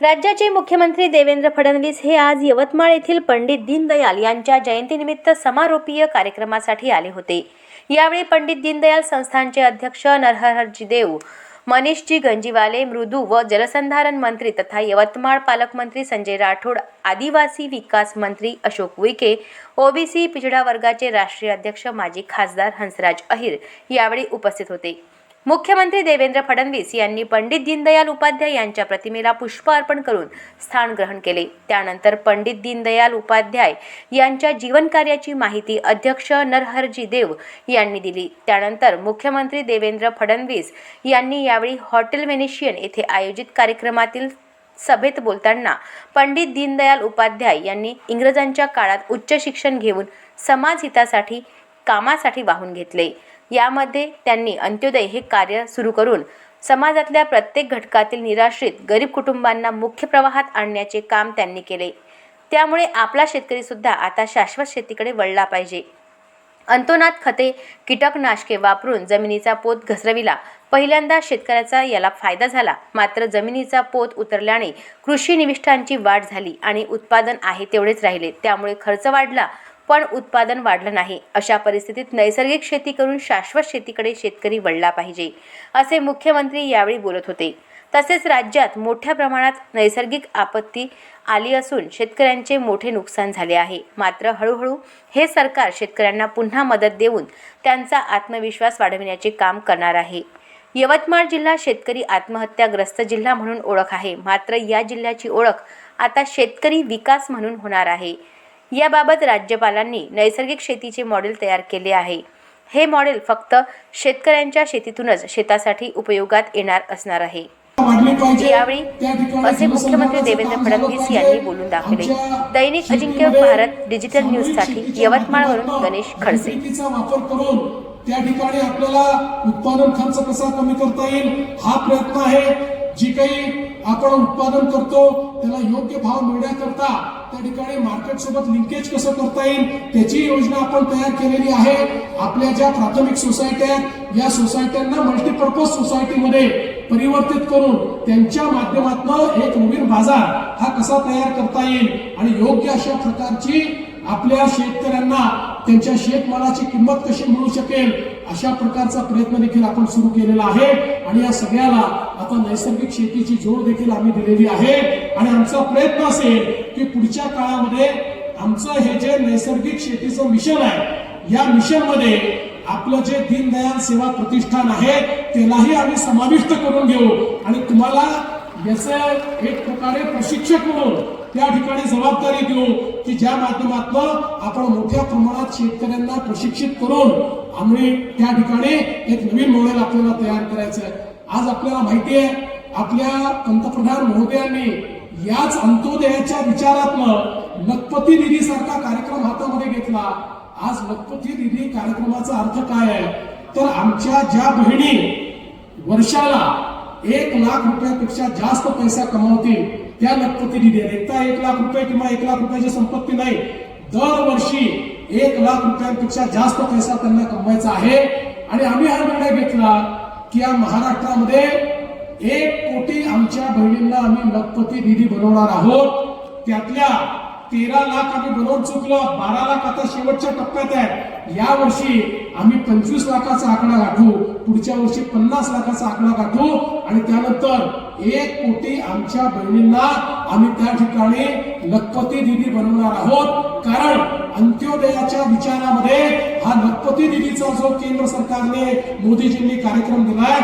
राज्याचे मुख्यमंत्री देवेंद्र फडणवीस हे आज यवतमाळ येथील पंडित दीनदयाल यांच्या जयंतीनिमित्त समारोपीय कार्यक्रमासाठी आले होते. यावेळी पंडित दीनदयाल संस्थानचे अध्यक्ष नरहरजी देव मनीषजी गंजीवाले मृदू व जलसंधारण मंत्री तथा यवतमाळ पालकमंत्री संजय राठोड आदिवासी विकास मंत्री अशोक उईके ओबीसी पिछडा वर्गाचे राष्ट्रीय अध्यक्ष माजी खासदार हंसराज अहिर यावेळी उपस्थित होते. मुख्यमंत्री देवेंद्र फडणवीस यांनी पंडित दीनदयाल उपाध्याय यांच्या प्रतिमेला पुष्प अर्पण करून स्थान ग्रहण केले. त्यानंतर पंडित दीनदयाल उपाध्याय यांच्या जीवनकार्याची माहिती अध्यक्ष नरहरजी देव यांनी दिली. त्यानंतर मुख्यमंत्री देवेंद्र फडणवीस यांनी यावेळी हॉटेल व्हेनेशियन येथे आयोजित कार्यक्रमातील सभेत बोलताना पंडित दीनदयाल उपाध्याय यांनी इंग्रजांच्या काळात उच्च शिक्षण घेऊन समाज हितासाठी कामासाठी वाहून घेतले. यामध्ये त्यांनी अंत्योदय हे कार्य सुरू करून समाजातल्या प्रत्येक घटकातील निराश्रित गरीब कुटुंबांना मुख्य प्रवाहात आणण्याचे काम त्यांनी केले. त्यामुळे आपला शेतकरीसुद्धा आता शाश्वत शेतीकडे वळला पाहिजे. अंतोनात खते कीटकनाशके वापरून जमिनीचा पोत घसरविला. पहिल्यांदा शेतकऱ्याचा याला फायदा झाला. मात्र जमिनीचा पोत उतरल्याने कृषी निविष्ठांची वाढ झाली आणि उत्पादन आहे तेवढेच राहिले. त्यामुळे खर्च वाढला पण उत्पादन वाढलं नाही. अशा परिस्थितीत नैसर्गिक शेती करून शाश्वत शेतीकडे शेतकरी वळला पाहिजे असे मुख्यमंत्री यावेळी बोलत होते. तसेच राज्यात मोठ्या प्रमाणात नैसर्गिक आपत्ती आली असून शेतकऱ्यांचे मोठे नुकसान झाले आहे. मात्र हळूहळू हे सरकार शेतकऱ्यांना पुन्हा मदत देऊन त्यांचा आत्मविश्वास वाढविण्याचे काम करणार आहे. यवतमाळ जिल्हा शेतकरी आत्महत्याग्रस्त जिल्हा म्हणून ओळख आहे. मात्र या जिल्ह्याची ओळख आता शेतकरी विकास म्हणून होणार आहे. याबाबत राज्यपालांनी नैसर्गिक शेतीचे मॉडेल तयार केले आहे. हे मॉडेल फक्त शेतकऱ्यांच्या शेतीतूनच शेतासाठी उपयोगात येणार असणार आहे. यावेळी असे मुख्यमंत्री देवेंद्र फडणवीस यांनी बोलून दाखवले. दैनिक अजिंक्य भारत डिजिटल न्यूजसाठी यवतमाळवरून गणेश खडसे. त्या ठिकाणी आपल्याला उत्पादन खर्च कसा कमी करता येईल हा प्रयत्न आहे. जी काही आपण उत्पादन करतो त्याला योग्य भाव मिळण्याकरता त्या ठिकाणी मार्केट सोबत लिंकेज कसं करता येईल त्याची योजना आपण तयार केलेली आहे. आपल्या ज्या प्राथमिक सोसायट्या आहेत या सोसायट्यांना मल्टीपर्पज सोसायटीमध्ये परिवर्तित करून त्यांच्या माध्यमातून एक नवीन बाजार हा कसा तयार करता येईल आणि योग्य अशा प्रकारची आपल्या शेतकऱ्यांना त्यांच्या शेतमालाची किंमत कशी मिळू शकेल अशा प्रकारचा प्रयत्न देखील आपण सुरू केलेला आहे. आणि या सगळ्याला आता नैसर्गिक शेतीची जोड देखील आम्ही दिलेली आहे. आणि आमचा प्रयत्न असेल की पुढच्या काळामध्ये आमचं हे जे नैसर्गिक शेतीचं मिशन आहे या मिशनमध्ये आपलं जे दीनदयाल सेवा प्रतिष्ठान आहे त्यालाही आम्ही समाविष्ट करून घेऊ. आणि तुम्हाला याचं एक प्रकारे प्रशिक्षक म्हणून त्या ठिकाणी जबाबदारी देऊ की ज्या माध्यमातून आपण मोठ्या प्रमाणात शेतकऱ्यांना प्रशिक्षित करून आम्ही त्या ठिकाणी एक नवीन मॉडेल आपल्याला तयार करायचं आहे. आज आपल्याला माहिती आहे आपल्या पंतप्रधान महोदयांनी याच अंत्योदयाच्या विचारातनं लखपती निधी सारखा कार्यक्रम हातामध्ये घेतला. आज लखपती निधी कार्यक्रमाचा अर्थ काय आहे? तर आमच्या ज्या बहिणी वर्षाला एक लाख रुपयापेक्षा जास्त पैसा कमावतील. त्या लखपती निधी एकदा एक लाख रुपये किंवा एक लाख रुपयाची संपत्ती नाही दरवर्षी एक लाख रुपयांपेक्षा जास्त पैसा त्यांना कमवायचा आहे. आणि आम्ही हा निर्णय घेतला की या महाराष्ट्रामध्ये एक कोटी आमच्या बहिणींना आम्ही लखपती निधी बनवणार आहोत. त्यातल्या तेरा लाख आम्ही बनवून चुकलो बारा लाख आता शेवटच्या टप्प्यात आहे या वर्षी आम्ही पंचवीस लाखाचा आकडा गाठू पुढच्या वर्षी पन्नास लाखाचा आकडा गाठू आणि त्यानंतर एक कोटी आमच्या बहिणींना आम्ही त्या ठिकाणी लखपती दिदी बनवणार आहोत. कारण अंत्योदयाच्या विचारामध्ये हा लखपती दिदीचा जो केंद्र सरकारने मोदीजींनी कार्यक्रम दिलाय